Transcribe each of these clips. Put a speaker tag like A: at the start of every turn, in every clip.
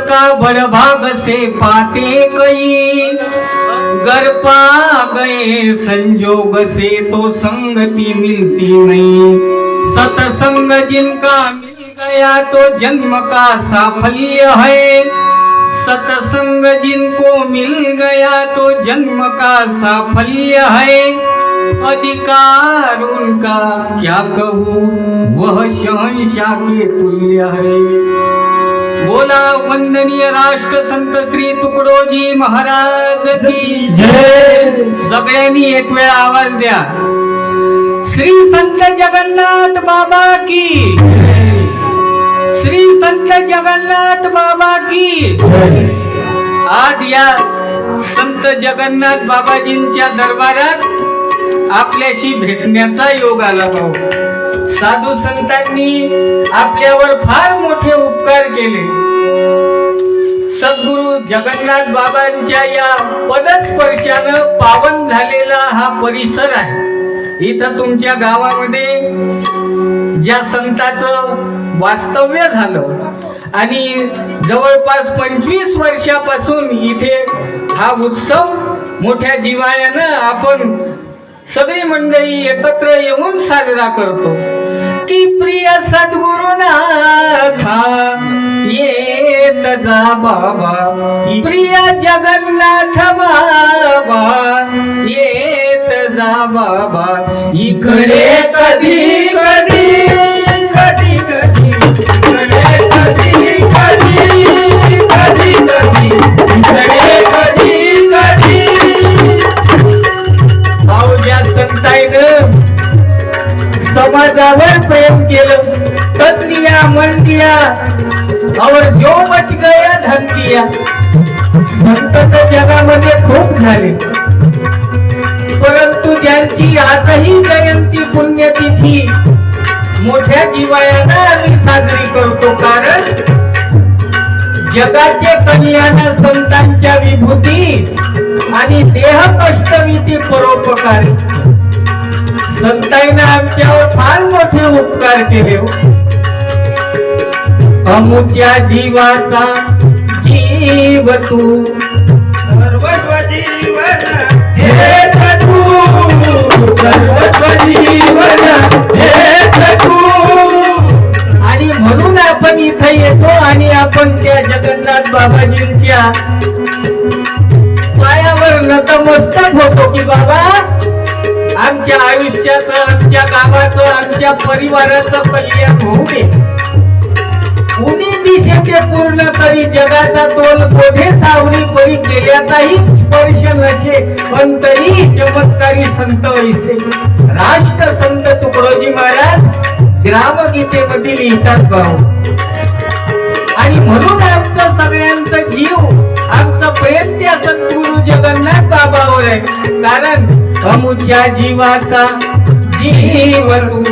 A: का बड़ भाग से पाते कई। घर पा गए संजोग से तो संगति मिलती नहीं। सतसंग जिनका मिल गया तो जन्म का साफल्य है। सतसंग जिनको मिल गया तो जन्म का साफल्य है। अधिकार उनका। क्या कहूँ वह शहनशाह के तुल्य है। बोला वंदनीय राष्ट्र संत श्री तुकडोजी महाराज की
B: जय।
A: सगळ्यांनी एक वेळा आवाज द्या। श्री संत जगन्नाथ बाबा की श्री संत जगन्नाथ बाबा की आज या संत जगन्नाथ बाबाजींच्या दरबारात आपल्याशी भेटण्याचा योग आला भाऊ. साधू संतांनी आपल्यावर फार मोठे उपकार केले. सद्गुरु जगन्नाथ बाबांच्या या पदस्पर्शानं पावन झालेला हा परिसर आहे. इथं तुमच्या गावामध्ये ज्या संताचं वास्तव्य झालं आणि जवळपास पंचवीस वर्षापासून इथे हा उत्सव मोठ्या जिवाळ्यानं आपण सगळी मंडळी एकत्र येऊन साजरा करतो. की प्रिय सद्गुरुनाथा येत जा बाबा. प्रिय जगन्नाथ बाबा येत जा बाबा. इकडे कधी समाजावर प्रेम केलं. तन दिया मन दिया और जो बच गया धन दिया संत तर जगामध्ये खूप झाले. परंतु ज्यांची आजही जयंती पुण्यतिथी मोठ्या जिवाळ्यानं आम्ही साजरी करतो. कारण जगाचे कल्याण संतांच्या विभूती आणि देह कष्टविधी परोपकारी. संताईनं आमच्यावर फार मोठे उपकार केले हो. अमुच्या जीवाचा जीव तू.
B: सर्वस्व जीवन हेच तू. सर्वस्व जीवन हेच तू.
A: आणि म्हणून आपण इथं येतो आणि आपण त्या जगन्नाथ बाबाजींच्या पायावर नतमस्तक होतो की बाबा आमच्या आयुष्याचं आमच्या गावाचं आमच्या परिवाराचं कल्याण होऊ दे. कुणी दिशे ते पूर्ण तरी जगाचा तोल कोठे सावरी परी गेल्याचाही स्पर्श नसे पण तरी चमत्कारी संत ऐसे. राष्ट्र संत तुकडोजी महाराज ग्रामगीतेमध्ये लिहितात भाऊ? आणि म्हणून आमचं सगळ्यांचं जीव आमचं प्रेम त्या सद्गुरु जगन्नाथ बाबावर आहे. कारण अमुच्या जीवाचा जीव तू.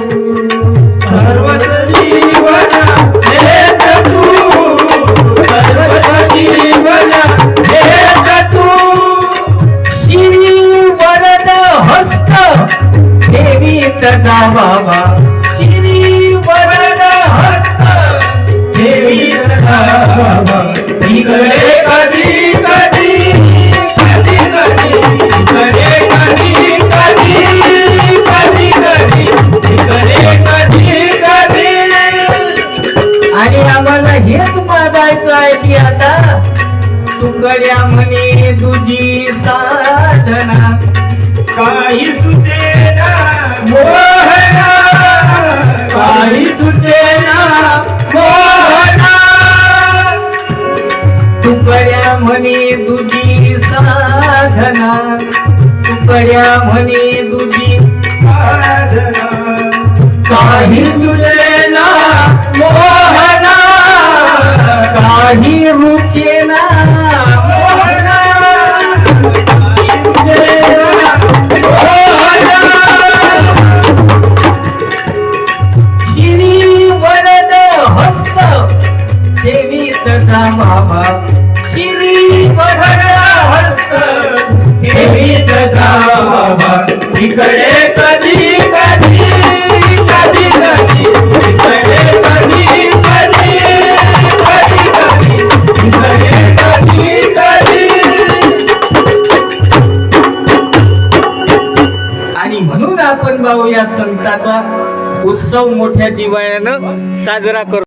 B: तू. तू.
A: श्री वरद हस्त देवी तजा बाबा तुकड्या म्हणे तुझी साधना.
B: काही सुचेना मोहना. काही सुचेना मोहना.
A: तुकड्या म्हणे तुझी साधना. तुकड्या म्हणे तुझी
B: साधना.
A: काही
B: सुचेना मोहना.
A: काही
B: आणि म्हणून आपण
A: भाऊ या संताचा उत्सव मोठ्या जीवायानं साजरा करतो